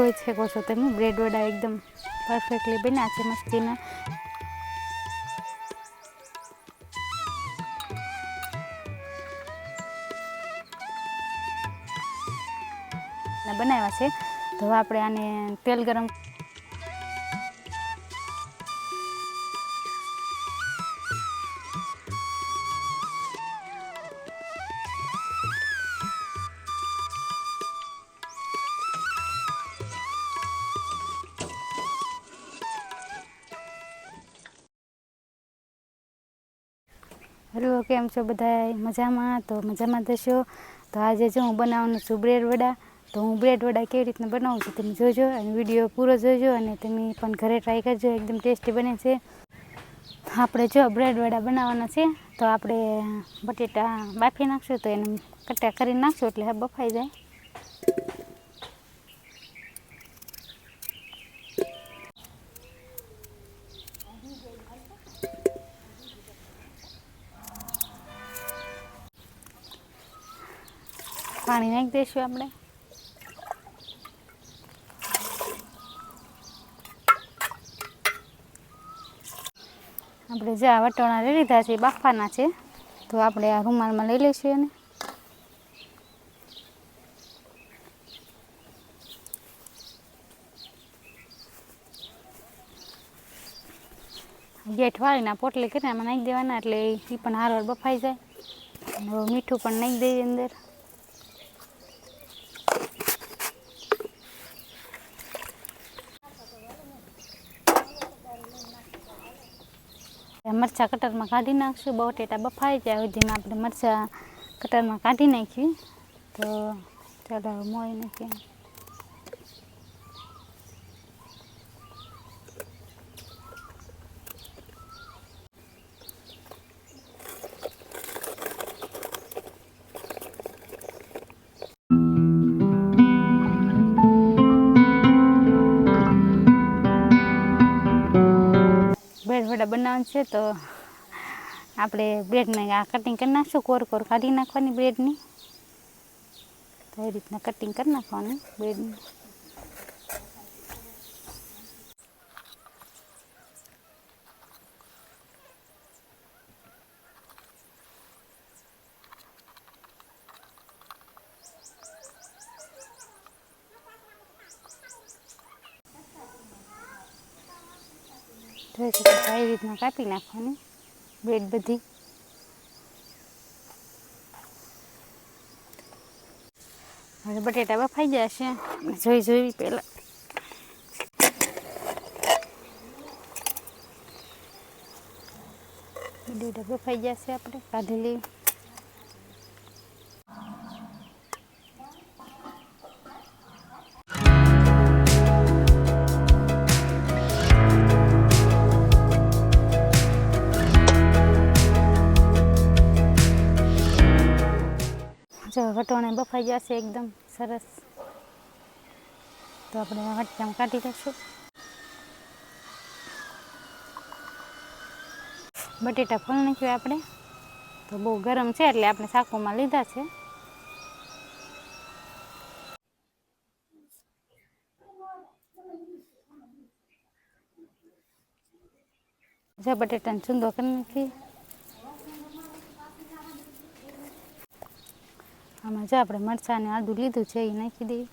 જોઈ શકો છો તમે. બ્રેડ વડા એકદમ પરફેક્ટલી બન્યા છે મસ્તીના. બનાવ્યા છે. તો આપણે આને તેલ ગરમ હેલો, કેમ છો બધા મજામાં? તો મજામાં થશો તો આજે જો હું બનાવવાનું છું બ્રેડ વડા. તો હું બ્રેડ વડા કેવી રીતના બનાવું છું તમે જોજો અને વીડિયો પૂરો જોજો અને તમે પણ ઘરે ટ્રાય કરજો, એકદમ ટેસ્ટી બને છે. આપણે જો બ્રેડ વડા બનાવવાના છે, તો આપણે બટેટા બાફી નાખશું તો એને કટા કરી નાખશું એટલે બફાઈ જાય. પાણી નાખી દઈશું આપણે. આપણે જે આ વટોણા લઈ લીધા છે એ બાફવાના છે, તો આપણે આ રૂમાલમાં લઈ લઈશું એને. ગેઠ વાળીને પોટલી કરીને આમાં નાખી દેવાના એટલે એ પણ હારવાર બફાઈ જાય. મીઠું પણ નાખી દઈએ અંદર. મરચાં કટરમાં કાઢી નાખશું. બટેટા બફાઈ જાય સુધીમાં આપણે મરચાં કટરમાં કાઢી નાખીએ. તો ચાલો મોઈ નાખીએ. બનાવવાનું છે, તો આપણે બ્રેડને આ કટિંગ કરી નાખશું, કોર કોર કાઢી નાખવાની બ્રેડની તો એ રીતના કટિંગ કરી નાખવાનું બ્રેડની જોઈ શકો છો રીતના કાપી નાખવાની. બ્રેડ બધી. હવે બટેટા બફાઈ જશે. જોઈ જોઈ પહેલાં બટેટા બફાઈ જશે આપણે. કાઢી જશે એકદમ સરસ તો આપણે વટકામ કાઢી લઈશું બટેટા ફળ નાખ્યું આપણે તો બહુ ગરમ છે એટલે આપણે સાકુમાં લીધા છે જો બટેટાને ચૂંદો કરી નાખી આમાં જે આપણે મરચાં ને આદું લીધું છે એ નાખી દઈએ.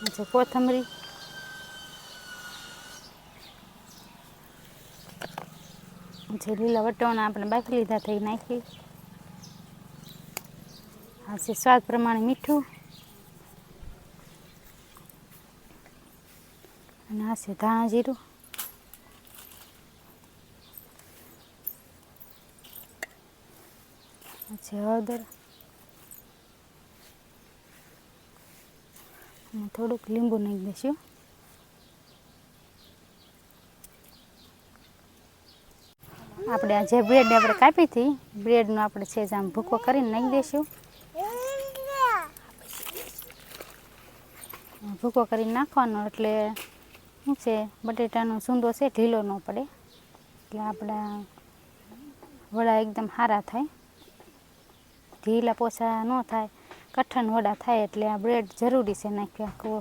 પછી કોથમરી. જે લીલા વટાણા આપણે બાફી લીધા થઈ નાખી આ છે સ્વાદ પ્રમાણે મીઠું. અને આ છે ધાણા જીરું. છે હળદર અને થોડુંક લીંબુ નાખી દઈશું આપણે આ જે બ્રેડ આપણે કાપી હતી બ્રેડનો આપણે છે આમ ભૂકો કરીને નાખી દઈશું ભૂકો કરીને નાખવાનો એટલે શું છે બટેટાનો સૂંદો છે ઢીલો ન પડે એટલે આપણા વડા એકદમ સારા થાય ઢીલા પોસા ન થાય, કઠણ વડા થાય એટલે આ બ્રેડ જરૂરી છે નાખ્યા કવો.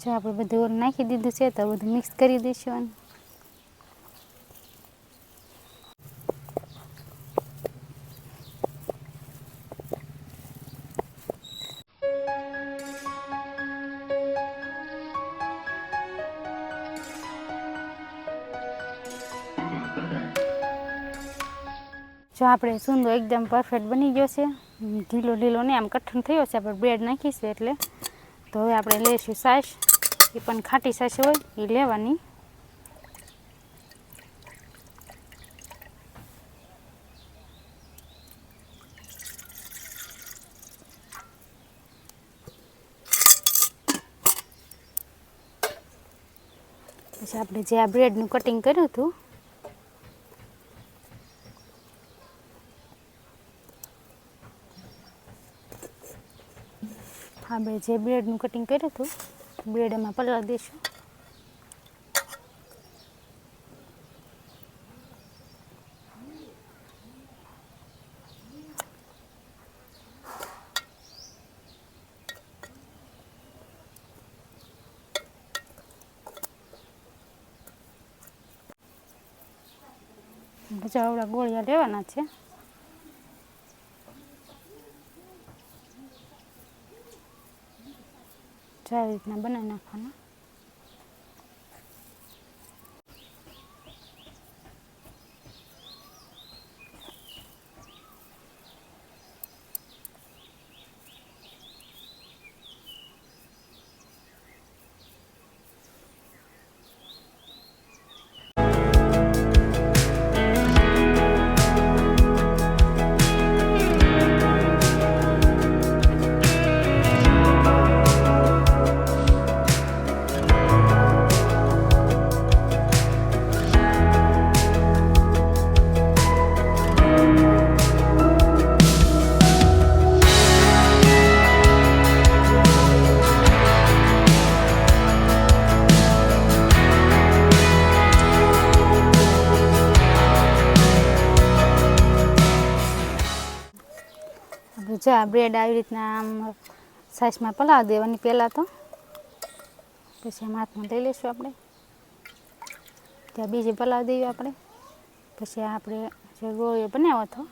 જો આપણે બધું નાખી દીધું છે તો બધું મિક્સ કરી દઈશું જો આપણે સૂંદો એકદમ પરફેક્ટ બની ગયો છે, ઢીલો ઢીલો નહીં આમ કઠણ થયો છે, આપણે બ્રેડ નાખીશું એટલે. તો હવે આપણે લઈશું સાસ એ પણ ખાટી સાસ હોય, એ લેવાની. પછી આપણે જે આ બ્રેડનું કટિંગ કર્યું હતું આપણે જે બ્રેડનું કટિંગ કર્યું હતું, બ્રેડ એમાં પલળી દઈશું બધા આવડા ગોળિયા લેવાના છે. જો આવી રીતના બનાવી નાખવાના. જો આ બ્રેડ આવી રીતના આમ સાઈઝમાં પલાવી દેવાની પહેલાં તો. પછી આમ હાથમાં લઈ લઈશું આપણે. ત્યાં બીજી પલાવી દઈએ આપણે. પછી આપણે જે ગોળીઓ બનાવ્યો હતો.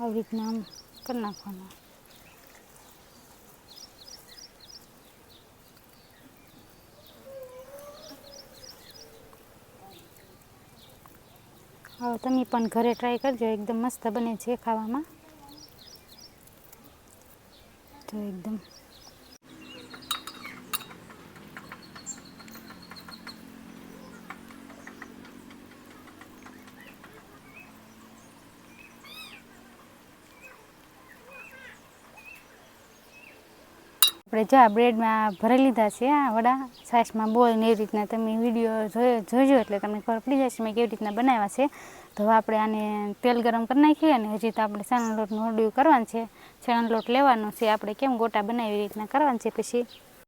આવી રીતના આમ કરી નાખવાનું. તમે પણ ઘરે ટ્રાય કરજો, એકદમ મસ્ત બને છે ખાવામાં. તો એકદમ. આપણે જો બ્રેડમાં ભરી લીધા છે, આ વડા છાશમાં બોલ ને એવી રીતના તમે વીડિયો જોયો, જોજો એટલે તમને ખબર પડી જશે મેં કેવી રીતના બનાવ્યા છે. તો આપણે આને તેલ ગરમ કરી નાખીએ અને હજી તો આપણે ચણા લોટનું હરડિયું કરવાનું છે. ચણા લોટ લેવાનો છે. આપણે કેમ ગોટા બનાવી રીતના કરવાનું છે પછી?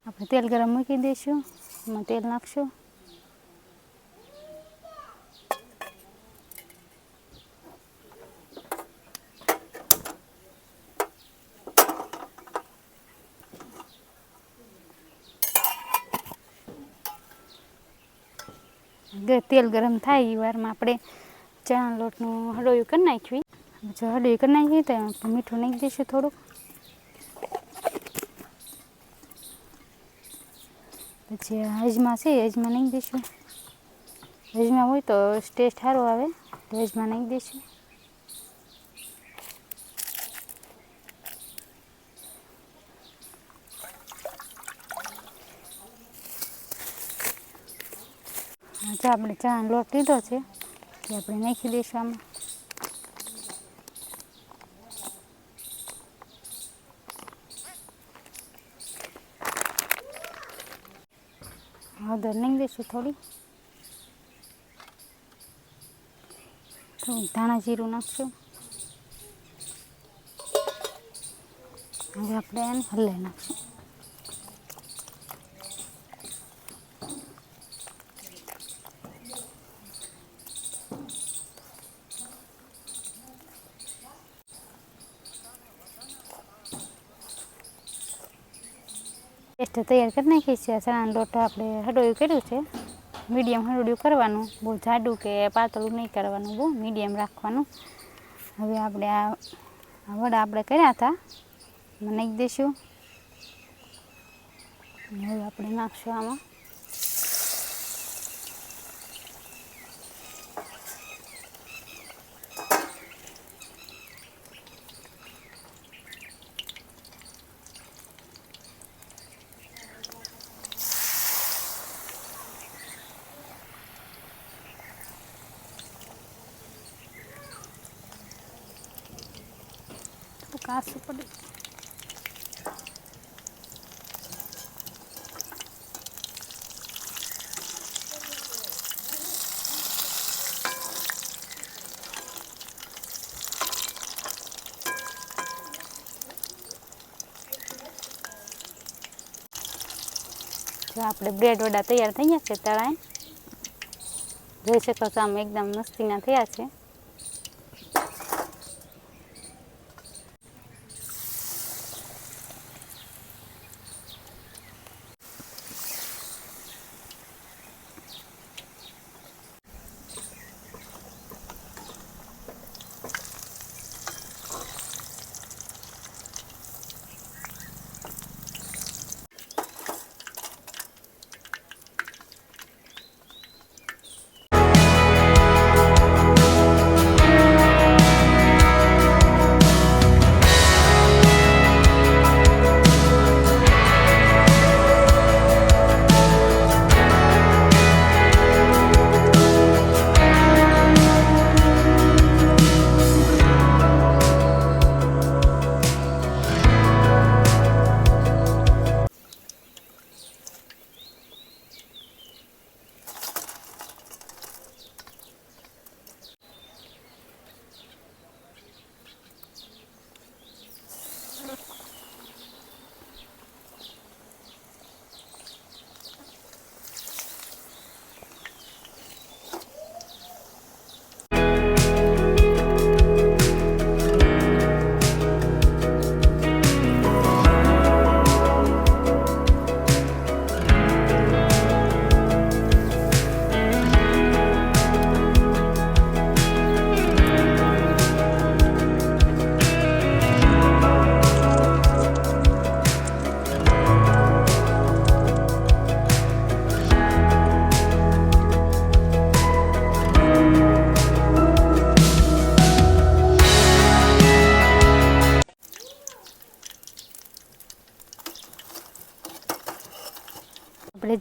આપણે તેલ ગરમ મૂકી દઈશું. એમાં તેલ નાખશું. તેલ ગરમ થાય એ વારમાં આપણે ચણા લોટનું હળોયું કરી નાખ્યું. જો હળોયું કરી નાખીએ તો મીઠું નાખી દઈશું થોડુંક. પછી અજમા છે અજમા નાખી દઈશું. અજમા હોય તો ટેસ્ટ સારો આવે તો અજમા નાખી દઈશું. હા, જો આપણે ચણાનો લોટ લીધો છે તે આપણે નાખી દઈશું આમાં હળદર નાખી દઈશું થોડી થોડું ધાણા જીરું નાખશું હવે આપણે એને હલાવી નાખશું પેસ્ટ તૈયાર કરી નાખી છે. ચણાનો લોટો આપણે હડોયું કર્યું છે. મીડિયમ હડોયું કરવાનું. બહુ જાડું કે પાતળું નહીં કરવાનું, બહુ મીડિયમ રાખવાનું. હવે આપણે આ વડા આપણે કર્યા હતા. નાખી દઈશું. હવે આપણે નાખશું આમાં. કાસું પડે. જો આપણે બ્રેડ વડા તૈયાર થઈ ગયા છે, તળાય. જોઈ શકો છો, આમ એકદમ મસ્તીના થયા છે.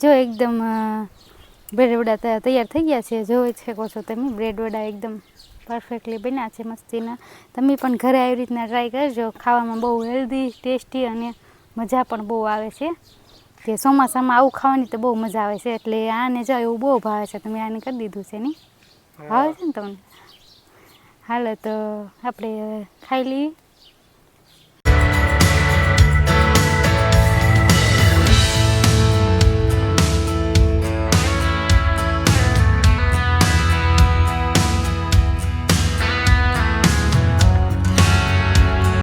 જો એકદમ બ્રેડ વડા તૈયાર થઈ ગયા છે. જોઈ શકો છો તમે બ્રેડ વડા એકદમ પરફેક્ટલી બન્યા છે મસ્તીના. તમે પણ ઘરે આવી રીતના ટ્રાય કરજો. ખાવામાં બહુ હેલ્ધી ટેસ્ટી અને મજા પણ બહુ આવે છે. કે ચોમાસામાં આવું ખાવાની તો બહુ મજા આવે છે. એટલે આને જો એવું બહુ ભાવે છે તમે આને કરી દીધું છે નહીં? ભાવે છે ને તમને? હાલો તો આપણે ખાઈ લઈએ.